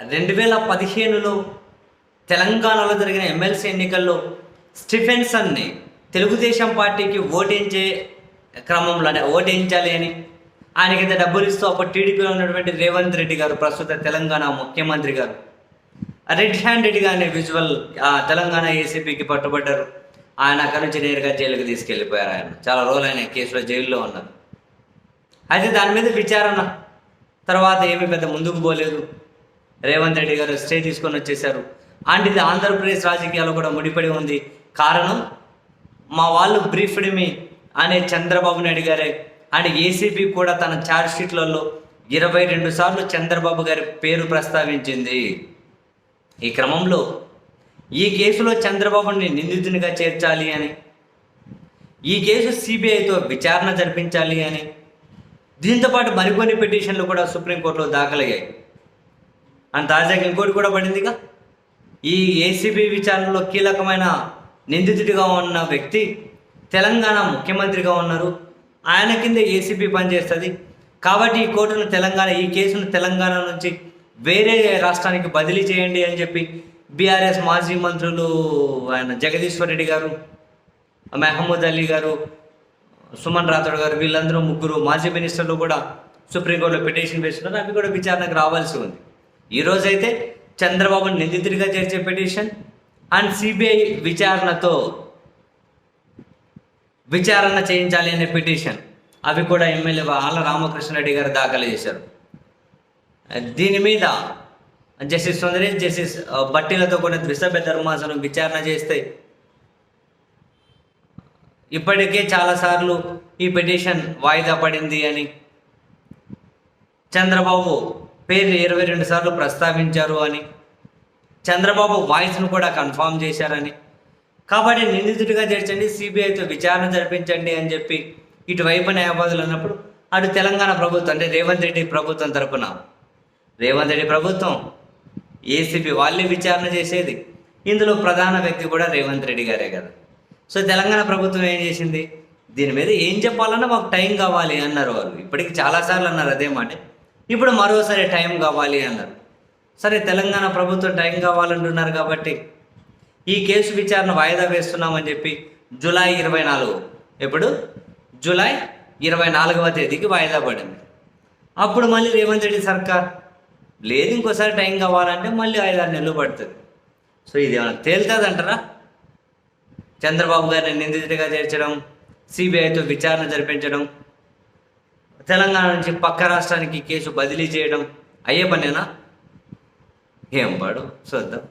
రెండు వేల పదిహేనులో తెలంగాణలో జరిగిన ఎమ్మెల్సీ ఎన్నికల్లో స్టిఫెన్సన్ని తెలుగుదేశం పార్టీకి ఓటించే క్రమంలో అంటే ఓటించాలి అని ఆయనకింత డబ్బులు ఇస్తూ అప్పుడు టీడీపీలో ఉన్నటువంటి రేవంత్ రెడ్డి గారు ప్రస్తుత తెలంగాణ ముఖ్యమంత్రి గారు. రెడ్ హ్యాండెడ్గానే విజువల్ తెలంగాణ ఏసీపీకి పట్టుబడ్డారు. ఆయన అక్కడి నుంచి నేరుగా జైలుకి తీసుకెళ్ళిపోయారు ఆయన. చాలా రోజులు ఆయన కేసులో జైల్లో ఉన్నారు. అయితే దాని మీద విచారణ. తర్వాత ఏమీ పెద్ద ముందుకు పోలేదు. రేవంత్ రెడ్డి గారు స్టే తీసుకొని వచ్చేసారు అండ్ ఇది ఆంధ్రప్రదేశ్ రాజకీయాల్లో కూడా ముడిపడి ఉంది. కారణం మా వాళ్ళు బ్రీఫ్డ్ మీ అనే చంద్రబాబు నాయుడు గారే. అండ్ ఏసీబీ కూడా తన ఛార్జ్ షీట్లలో ఇరవై రెండు సార్లు చంద్రబాబు గారి పేరు ప్రస్తావించింది. ఈ క్రమంలో ఈ కేసులో చంద్రబాబుని నిందితునిగా చేర్చాలి అని ఈ కేసు సిబిఐతో విచారణ జరిపించాలి అని దీంతోపాటు మరికొన్ని పిటిషన్లు కూడా సుప్రీంకోర్టులో దాఖలయ్యాయి. అండ్ తాజాగా ఇంకోటి కూడా పడిందిగా ఈ ఏసీబీ విచారణలో కీలకమైన నిందితుడిగా ఉన్న వ్యక్తి తెలంగాణ ముఖ్యమంత్రిగా ఉన్నారు. ఆయన కింద ఏసీబీ పనిచేస్తుంది. కాబట్టి ఈ కోర్టును తెలంగాణ ఈ కేసును తెలంగాణ నుంచి వేరే రాష్ట్రానికి బదిలీ చేయండి అని చెప్పి బీఆర్ఎస్ మాజీ మంత్రులు ఆయన జగదీశ్వర్ రెడ్డి గారు మెహమూద్ అలీ గారు సుమన్ రాథోడ్ గారు వీళ్ళందరూ ముగ్గురు మాజీ మినిస్టర్లు కూడా సుప్రీంకోర్టులో పిటిషన్ వేస్తున్నారు. అవి కూడా విచారణకు రావాల్సి ఉంది. ఈరోజైతే చంద్రబాబు చంద్రబాబును నిందితుడిగా చేర్చే పిటిషన్ అండ్ సిబిఐ విచారణతో విచారణ చేయించాలి అనే పిటిషన్. అవి కూడా ఎమ్మెల్యే ఆళ్ళ రామకృష్ణారెడ్డి గారు దాఖలు చేశారు. దీని మీద జస్టిస్ సుందరేష్ జస్టిస్ బట్టీలతో కూడా ద్విసభ్య ధర్మాసనం విచారణ చేస్తే ఇప్పటికే చాలాసార్లు ఈ పిటిషన్ వాయిదా పడింది అని చంద్రబాబు పేరు ఇరవై రెండు సార్లు ప్రస్తావించారు అని చంద్రబాబు వాయిస్ను కూడా కన్ఫామ్ చేశారని. కాబట్టి నిందితుడిగా చేర్చండి సిబిఐతో విచారణ జరిపించండి అని చెప్పి ఇటువైపు న్యాయవాదులు అన్నప్పుడు అటు తెలంగాణ ప్రభుత్వం అంటే రేవంత్ రెడ్డి ప్రభుత్వం తరపున రేవంత్ రెడ్డి ప్రభుత్వం ఏసీపీ వాళ్ళే విచారణ చేసేది. ఇందులో ప్రధాన వ్యక్తి కూడా రేవంత్ రెడ్డి గారే కదా. సో తెలంగాణ ప్రభుత్వం ఏం చేసింది? దీని మీద ఏం చెప్పాలన్నా మాకు టైం కావాలి అన్నారు వాళ్ళు. ఇప్పటికి చాలాసార్లు అన్నారు అదే మాట. ఇప్పుడు మరోసారి టైం కావాలి అన్నారు. సరే తెలంగాణ ప్రభుత్వం టైం కావాలంటున్నారు కాబట్టి ఈ కేసు విచారణ వాయిదా వేస్తున్నామని చెప్పి జూలై ఇరవై నాలుగు ఎప్పుడు? జూలై ఇరవై నాలుగవ తేదీకి వాయిదా పడింది. అప్పుడు మళ్ళీ రేవంత్ రెడ్డి సర్కార్ లేదు ఇంకోసారి టైం కావాలంటే మళ్ళీ ఐదారు నెలలు పడుతుంది. సో ఇది ఏమైనా తేలుతుంది అంటారా చంద్రబాబు గారిని నిందితుడిగా చేర్చడం సిబిఐతో విచారణ జరిపించడం తెలంగాణ నుంచి పక్క రాష్ట్రానికి కేసు బదిలీ చేయడం అయ్యే పనేనా? ఏం పాడు? చూద్దాం